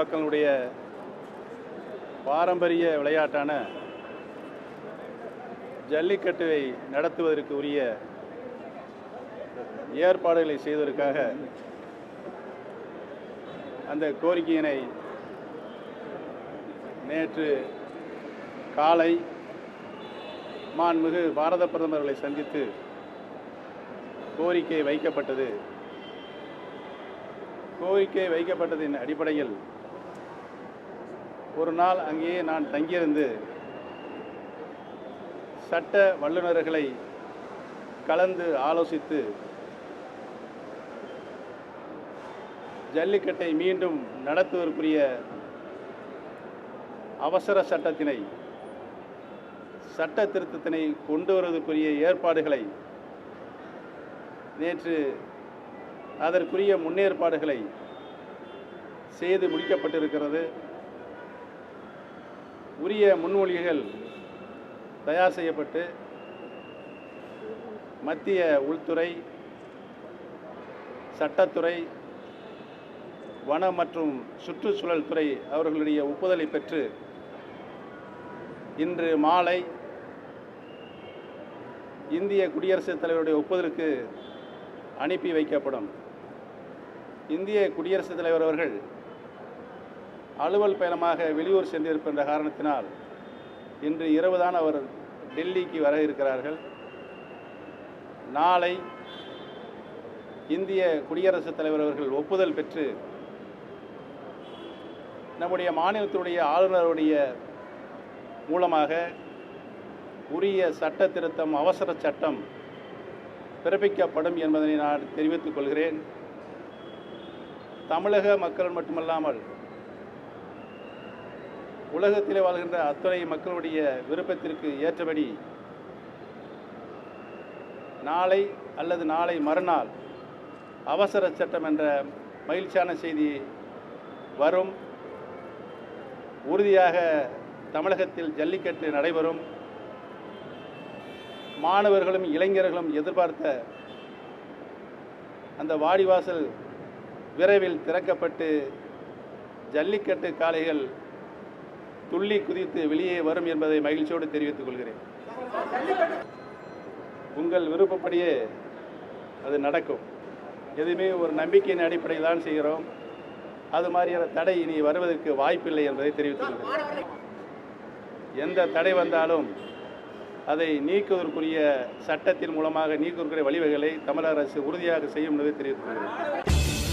மக்களுடைய பாரம்பரிய விளையாட்டான ஜல்லிக்கட்டுவை நடத்துவதற்கு உரிய ஏற்பாடுகளை செய்வதற்காக அந்த கோரிக்கையினை நேற்று காலை மாண்புமிகு பாரத பிரதமர்களை சந்தித்து கோரிக்கை வைக்கப்பட்டது. கோரிக்கை வைக்கப்பட்டதின் அடிப்படையில் ஒரு நாள் அங்கேயே நான் தங்கியிருந்து சட்ட வல்லுநர்களை கலந்து ஆலோசித்து ஜல்லிக்கட்டை மீண்டும் நடத்துவதற்குரிய அவசர சட்டத்தினை சட்ட திருத்தத்தினை கொண்டு வருவதற்குரிய ஏற்பாடுகளை நேற்று அதற்குரிய முன்னேற்பாடுகளை செய்து முடிக்கப்பட்டிருக்கிறது. உரிய முன்மொழிகள் தயார் செய்யப்பட்டு மத்திய உள்துறை சட்டத்துறை வன மற்றும் சுற்றுச்சூழல் துறை அவர்களுடைய ஒப்புதலை பெற்று இன்று மாலை இந்திய குடியரசுத் தலைவருடைய ஒப்புதலுக்கு அனுப்பி வைக்கப்படும். இந்திய குடியரசுத் தலைவர் அவர்கள் அலுவல் பயணமாக வெளியூர் சென்றிருக்கின்ற காரணத்தினால் இன்று இரவுதான் அவர் டெல்லிக்கு வர இருக்கிறார்கள். நாளை இந்திய குடியரசுத் தலைவர் அவர்கள் ஒப்புதல் பெற்று நம்முடைய மாநிலத்தினுடைய ஆளுநருடைய மூலமாக உரிய சட்ட திருத்தம் அவசர சட்டம் பிறப்பிக்கப்படும் என்பதனை நான் தெரிவித்துக் கொள்கிறேன். தமிழக மக்கள் மட்டுமல்லாமல் உலகத்தில் வாழ்கின்ற அத்தனை மக்களுடைய விருப்பத்திற்கு ஏற்றபடி நாளை அல்லது நாளை மறுநாள் அவசர சட்டம் என்ற மகிழ்ச்சியான செய்தி வரும். உறுதியாக தமிழகத்தில் ஜல்லிக்கட்டு நடைபெறும். மாணவர்களும் இளைஞர்களும் எதிர்பார்த்த அந்த வாடிவாசல் விரைவில் திறக்கப்பட்டு ஜல்லிக்கட்டு காளைகள் துள்ளி குதித்து வெளியே வரும் என்பதை மகிழ்ச்சியோடு தெரிவித்துக் கொள்கிறேன். உங்கள் விருப்பப்படியே அது நடக்கும். எதுவுமே ஒரு நம்பிக்கையின் அடிப்படையில் தான் செய்கிறோம். அது மாதிரியான தடை இனி வருவதற்கு வாய்ப்பில்லை என்பதை தெரிவித்துக் கொள்கிறேன். எந்த தடை வந்தாலும் அதை நீக்குவதற்குரிய சட்டத்தின் மூலமாக நீக்குவதற்குரிய வழிவகைகளை தமிழக அரசு உறுதியாக செய்யும் என்பதை தெரிவித்துக் கொள்கிறேன்.